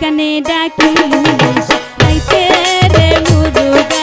কানে ডাকি আইতে রে মুরুগা